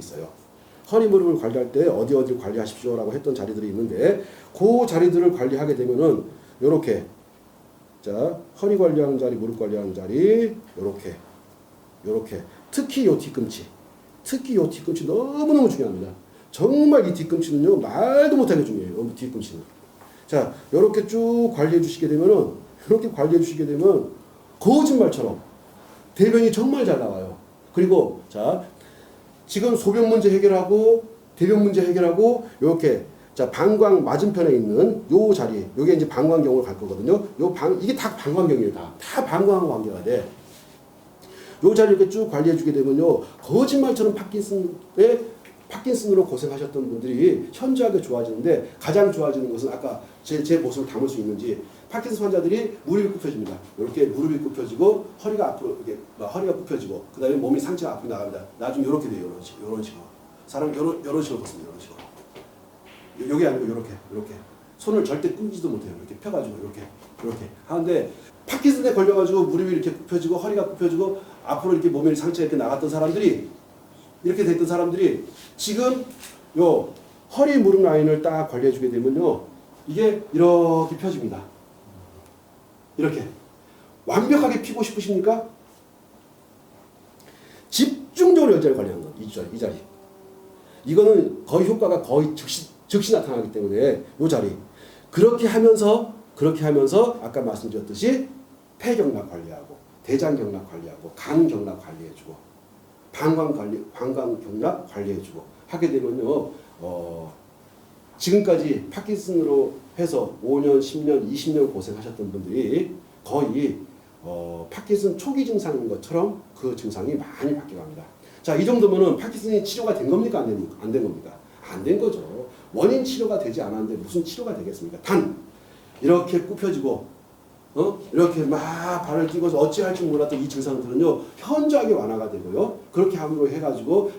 있어요. 허리 무릎을 관리할 때 어디 어디를 관리하십시오라고 했던 자리들이 있는데 그 자리들을 관리하게 되면은 요렇게 자 허리 관리하는 자리, 무릎 관리하는 자리 요렇게 요렇게 특히 요 뒤꿈치 특히 요 뒤꿈치 너무너무 중요합니다. 정말 이 뒤꿈치는요 말도 못하게 중요해요. 이 뒤꿈치는 자 요렇게 쭉 관리해 주시게 되면은 이렇게 관리해 주시게 되면 거짓말처럼 대변이 정말 잘 나와요. 그리고 자 지금 소변 문제 해결하고 대변 문제 해결하고 이렇게 자 방광 맞은편에 있는 요 자리 요게 이제 방광경으로 갈 거거든요. 요 방 이게 다 방광경이에요. 다. 다 방광하고 관계가 돼. 요 자리 이렇게 쭉 관리해 주게 되면요. 거짓말처럼 파킨슨에 파킨슨으로 고생하셨던 분들이 현저하게 좋아지는데 가장 좋아지는 것은 아까 제, 제 모습을 담을 수 있는지 파킨슨 환자들이 무릎이 굽혀집니다. 이렇게 무릎이 굽혀지고 허리가 앞으로 이렇게 막 허리가 굽혀지고 그다음에 몸이 상체가 앞으로 나갑니다. 나중에 이렇게 돼요. 이런 식, 이런 식으로 사람 이런 이런 식으로 걷습니다. 이런 식으로. 요- 요게 아니고 이렇게 이렇게 손을 절대 끄지도 못해요. 이렇게 펴가지고 이렇게 이렇게 하는데 파킨슨에 걸려가지고 무릎이 이렇게 굽혀지고 허리가 굽혀지고 앞으로 이렇게 몸이 상체가 이렇게 나갔던 사람들이 이렇게 됐던 사람들이 지금 요 허리 무릎 라인을 딱 관리해 주게 되면요 이게 이렇게 펴집니다. 이렇게 완벽하게 피고 싶으십니까? 집중적으로 이 자리 관리하는 거, 이 자리, 이 자리. 이거는 거의 효과가 거의 즉시 즉시 나타나기 때문에 이 자리 그렇게 하면서 그렇게 하면서 아까 말씀드렸듯이 폐경락 관리하고 대장경락 관리하고 간경락 관리해주고 방광 관리 방광 경락 관리해주고 하게 되면요 어 지금까지 파킨슨으로 해서 5년, 10년, 20년 고생하셨던 분들이 거의 어, 파킨슨 초기 증상인 것처럼 그 증상이 많이 바뀌어갑니다. 자, 이 정도면은 파킨슨이 치료가 된 겁니까? 안 된, 안된 겁니까? 안 된 거죠. 원인 치료가 되지 않았는데 무슨 치료가 되겠습니까? 단, 이렇게 굽혀지고, 어? 이렇게 막 발을 끼고서 어찌할 줄 몰랐던 이 증상들은요, 현저하게 완화가 되고요. 그렇게 함으로 해가지고